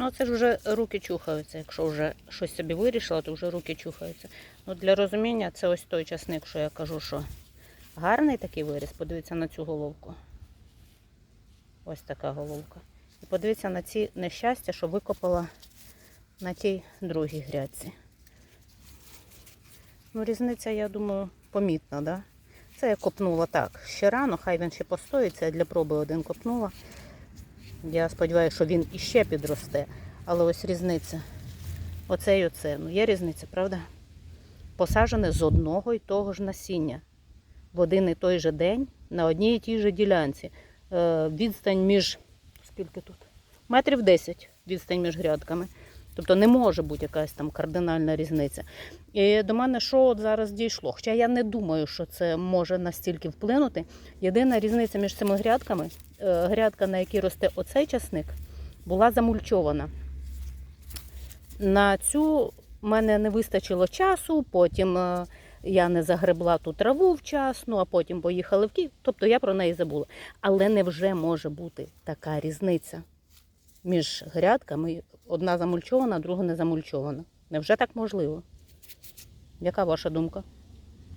Ну, це ж вже руки чухаються. Якщо вже щось собі вирішила, то вже руки чухаються. Ну, для розуміння, це ось той часник, що я кажу, що гарний такий виріс. Подивіться на цю головку. Ось така головка. І подивіться на ці нещастя, що викопала на тій другій грядці. Ну, різниця, я думаю, помітна, да? Це я копнула так. Ще рано, хай він ще постоїться, я для проби один копнула. Я сподіваюся, що він іще підросте. Але ось різниця. Оце і оце. Ну, є різниця, правда? Посаджене з одного і того ж насіння. В один і той же день на одній і тій же ділянці. Е, відстань між скільки тут? Метрів 10 відстань між грядками. Тобто не може бути якась там кардинальна різниця. І до мене що от зараз дійшло? Хоча я не думаю, що це може настільки вплинути. Єдина різниця між цими грядками, е, грядка, на якій росте оцей часник, була замульчована. На цю в мене не вистачило часу, потім е, я не загребла ту траву вчасно, а потім поїхали в Київ. Тобто я про неї забула. Але невже може бути така різниця між грядками? Одна замульчована, друга не замульчована. Невже так можливо? Яка ваша думка?